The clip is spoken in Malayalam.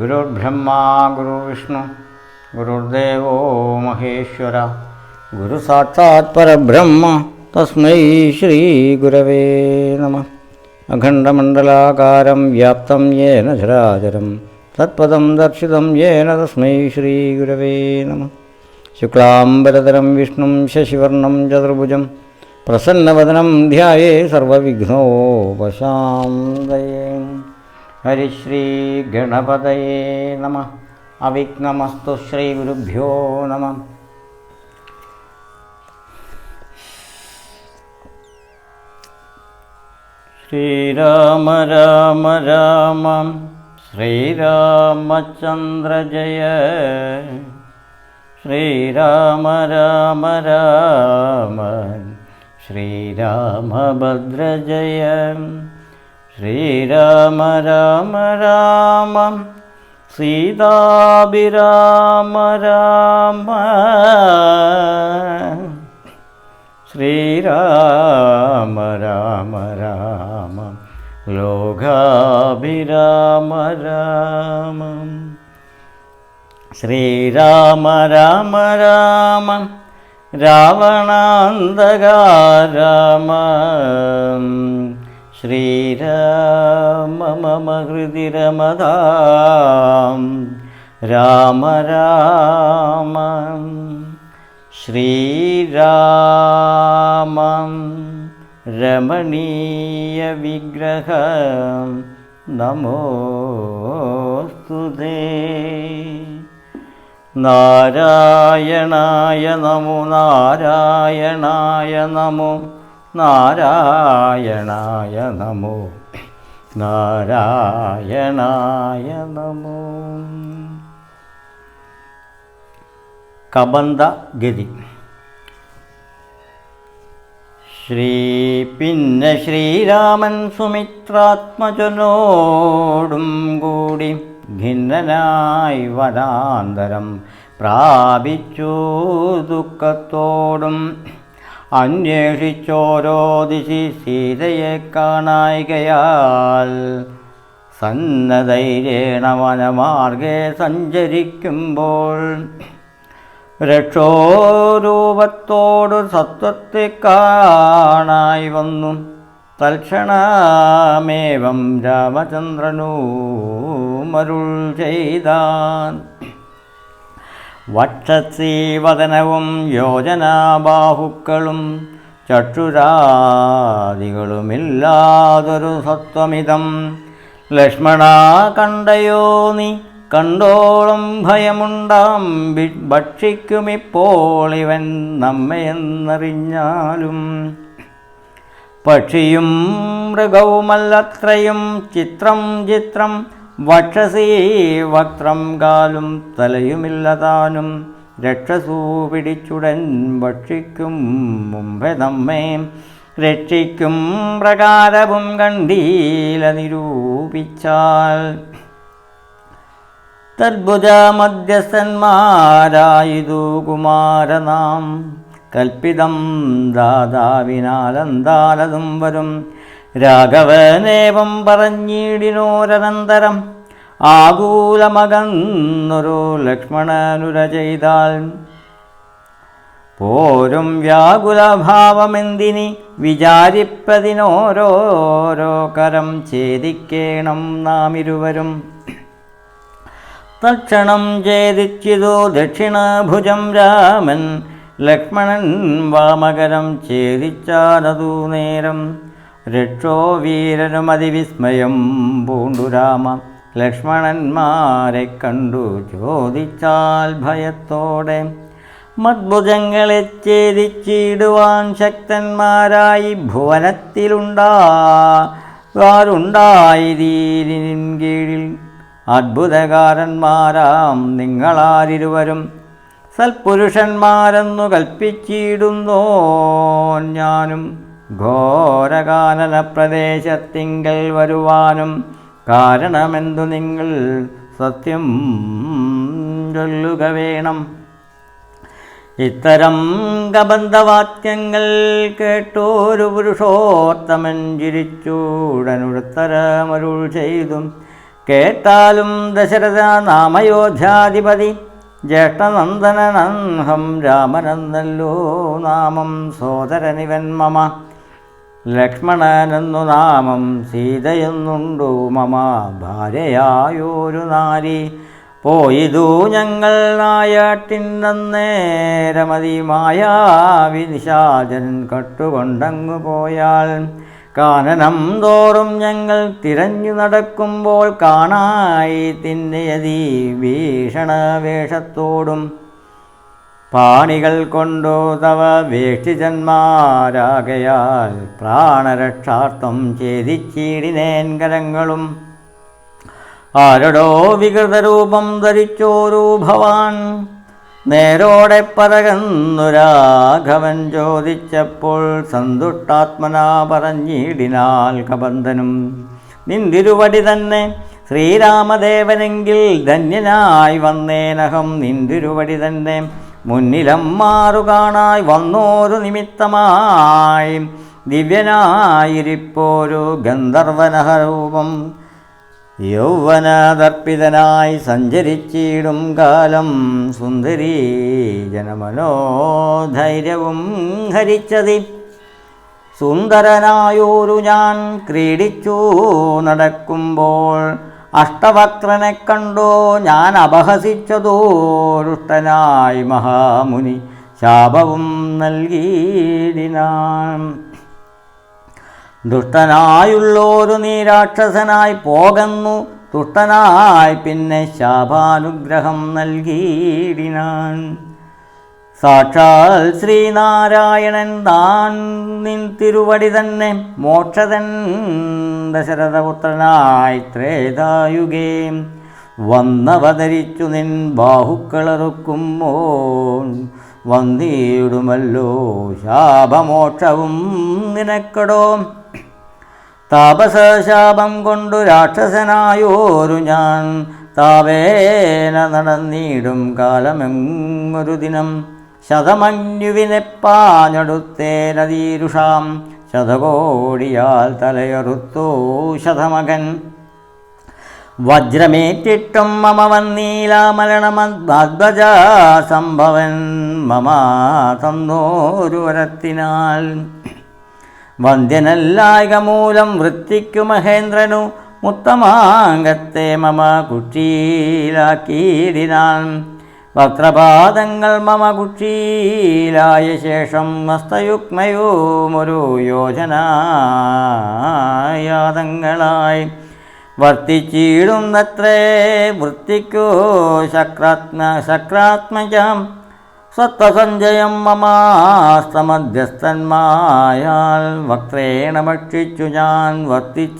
ഗുരുർബ്രഹ്മാ ഗുരുർവിഷ്ണു ഗുരുർദേവോ മഹേശ്വര ഗുരുസാക്ഷാത് പരബ്രഹ്മ തസ്മൈ ശ്രീ ഗുരവേ നമ. അഖണ്ഡമണ്ഡലാകാരം വ്യാപ്തം യേന ചരാചരം തത്പദം ദർശിതം യേന തസ്മൈ ശ്രീ ഗുരവേ നമ. ശുക്ലാംബരതരം വിഷ്ണും ശശിവർണം ചതുർഭുജം പ്രസന്നവദനം ധ്യായേ ഹരിശ്രീ ഗണപതയേ നമ അവിഘ്നമസ്തു ശ്രീഗുരുഭ്യോ നമ ശ്രീരാമ രാമ രാമ ശ്രീരാമചന്ദ്ര ജയ ശ്രീരാമ രാമ രാമ ശ്രീരാമഭദ്ര ജയ ശ്രീരാമ രാമ രാമം സീതാഭിരാമ രാമ. ശ്രീരാമ രാമ രാമം ലോകാഭിരാമ രാമം. ശ്രീരാമ രാമ രാമം രാവണാന്തക രാമ. ശ്രീരാമ മമ ഹൃതി രമതാം രാമ രാമ. ശ്രീരാമം. രമണീയ വിഗ്രഹം. നമോസ്തുതേ നാരായണായ നമോ നാരായണായ നമോ. നാരായണായ നമോ. നാരായണായ നമോ. കബന്ധ ഗതി ശ്രീ പിന്നെ ശ്രീരാമൻ സുമിത്രാത്മജനോടും കൂടി ഖിന്നനായി വനാന്തരം പ്രാപിച്ചു ദുഃഖത്തോടും അന്വേഷിച്ചോരോ ദിശി സീതയെ കാണായികയാൽ സന്നധൈര്യേണ വനമാർഗെ സഞ്ചരിക്കുമ്പോൾ രക്ഷോരൂപത്തോട് സത്വത്തെ കാണായി വന്നു. തൽക്ഷണമേവം രാമചന്ദ്രനൂ മരുൾ ചെയ്താൻ വക്ഷസീവദനവും യോജനാബാഹുക്കളും ചക്ഷുരാദികളുമില്ലാതൊരു സത്വമിതം. ലക്ഷ്മണ കണ്ടയോ നീ? കണ്ടോളം ഭയമുണ്ടാം. ഭക്ഷിക്കുമിപ്പോൾ ഇവൻ നമ്മയെന്നറിഞ്ഞാലും പക്ഷിയും മൃഗവുമല്ലത്രയും ചിത്രം ചിത്രം വക്ഷസീ വക്രം കാലും തലയുമില്ലതാനും രക്ഷസൂ പിടിച്ചുടൻ ഭക്ഷിക്കും മുമ്പേ നമ്മെ. രക്ഷിക്കും പ്രകാരവും കണ്ടീല നിരൂപിച്ചാൽ തദ്ഭുജ മധ്യസ്ഥന്മാരായിതു കുമാരനാം. കൽപ്പിതം ദാതാവിനാലന്താലതും വരും. രാഘവനേവം പറഞ്ഞിടിനോരനന്തരം ആകൂലമകന്നൊരു ലക്ഷ്മണനുര ചെയ്താൽ. പോരും വ്യാകുലഭാവമെന്തിനി വിചാരിപ്പതിനോരോരോ കരം ഛേദിക്കേണം നാം ഇരുവരും തക്ഷണം ഛേദിച്ചിതു ദക്ഷിണഭുജം രാമൻ ലക്ഷ്മണൻ വാമകരം ഛേദിച്ചാലതു നേരം. രക്ഷോ വീരനും അതിവിസ്മയം പൂണ്ടു രാമ ലക്ഷ്മണന്മാരെ കണ്ടു ചോദിച്ചാൽ ഭയത്തോടെ. മദ്ഭുജങ്ങളെ ഛേദിച്ചിടുവാൻ ശക്തന്മാരായി ഭുവനത്തിലുണ്ടാരുണ്ടായിരീരിൻ കീഴിൽ. അത്ഭുതകാരന്മാരാം നിങ്ങളാരിരുവരും. സൽപുരുഷന്മാരെന്നു കൽപ്പിച്ചിടുന്നോ ഞാനും. ഘോരകാനന പ്രദേശത്തിങ്കൽ വരുവാനും കാരണമെന്തു നിങ്ങൾ സത്യം ചൊല്ലുക വേണം ഇത്തരം കബന്ധവാക്യങ്ങൾ കേട്ടോരു പുരുഷോത്തമൻ ചിരിച്ചൂടനുത്തരമരുൾ ചെയ്തും കേട്ടാലും ദശരഥ നാമയോധ്യാധിപതി ജ്യേഷ്ഠനന്ദനനഹം രാമനന്ദല്ലോ നാമം സോദരനിവൻ മമ. ലക്ഷ്മണനെന്നു നാമം സീതയെന്നുണ്ടു മമ. ഭാര്യയായൊരു നാരി. പോയിതു ഞങ്ങൾ നായാട്ടിന്നേരമതി മായാവി നിശാചൻ കട്ടുകൊണ്ടങ്ങു പോയാൽ കാനനം തോറും ഞങ്ങൾ തിരഞ്ഞു നടക്കുമ്പോൾ കാണായി തിന്നയതി ഭീഷണവേഷത്തോടും പാണികൾ കൊണ്ടു തവ വേഷ്ടിജന്മാരാകയാൽ പ്രാണരക്ഷാർത്ഥം ഛേദിച്ചീടിനേൻ കരങ്ങളും. ആരടോ വികൃതരൂപം ധരിച്ചോരു ഭവാൻ നേരോടെ പറകന്നു രാഘവൻ ചോദിച്ചപ്പോൾ സന്തുഷ്ടാത്മനാ പറഞ്ഞിടിനാൽ കബന്ധനും നിന്തിരുവടി തന്നെ ശ്രീരാമദേവനെങ്കിൽ ധന്യനായി വന്നേനഹം നിന്തിരുവടി തന്നെ മുന്നിലം മാറുകാണായി വന്നോരു നിമിത്തമായി ദിവ്യനായിരിപ്പോരു ഗന്ധർവനഹരൂപം. യൗവനദർപ്പിതനായി സഞ്ചരിച്ചിടും കാലം സുന്ദരീ ജനമനോധൈര്യവും ഹരിച്ചതി. സുന്ദരനായൊരു ഞാൻ ക്രീഡിച്ചു നടക്കുമ്പോൾ അഷ്ടവക്രനെ കണ്ടോ. ഞാൻ അപഹസിച്ചതോ? ദുഷ്ടനായി മഹാമുനി ശാപവും നൽകിയിടിനാൻ. ദുഷ്ടനായുള്ളോരു നീ രാക്ഷസനായി പോകുന്നു. തുഷ്ടനായി പിന്നെ ശാപാനുഗ്രഹം നൽകിയിടിനാൻ. സാക്ഷാൽ ശ്രീനാരായണൻ താൻ നിൻ തിരുവടി തന്നെ മോക്ഷതൻ ദശരഥപുത്രനായി ത്രേതായുഗേ. വന്നവതരിച്ചു നിൻ ബാഹുക്കളറുക്കുമ്പോൾ വന്നിടുമല്ലോ ശാപമോക്ഷവും നിനക്കടോ. താപസശാപം കൊണ്ടു രാക്ഷസനായോരു ഞാൻ. താവേന നടന്നിടും കാലമെങ്ങൊരു ദിനം. ശതമന്യുവിനെ പാഞ്ഞെടുത്തേനതീരുഷാം ശതകോടിയാൽ തലയറുത്തു ശതമകൻ. വജ്രമേറ്റിട്ടും മമ വന്നീലാമരണമദ്വജ സംഭവൻ മമ തന്നോരുവരത്തിനാൽ. വന്ധ്യനല്ലായക മൂലം വൃത്തിക്കു മഹേന്ദ്രനു മുത്തമാങ്കത്തെ മമ കുട്ടിയിലാക്കിയിടിനാൻ വക്രപാദങ്ങൾ മമ കുക്ഷീലായ ശേഷം മസ്തയുഗ്മയുമൊരു യോജനായാതങ്ങളായി വർത്തിച്ചിടുന്നത്രേ വൃത്തിക്കോ ശക്രാത്മ ശക്രാത്മജം സ്വത്വസഞ്ചയം മമാസ്തമധ്യസ്ഥന്മായാൽ വക്രേണ ഭക്ഷിച്ചു ഞാൻ വർത്തിച്ച്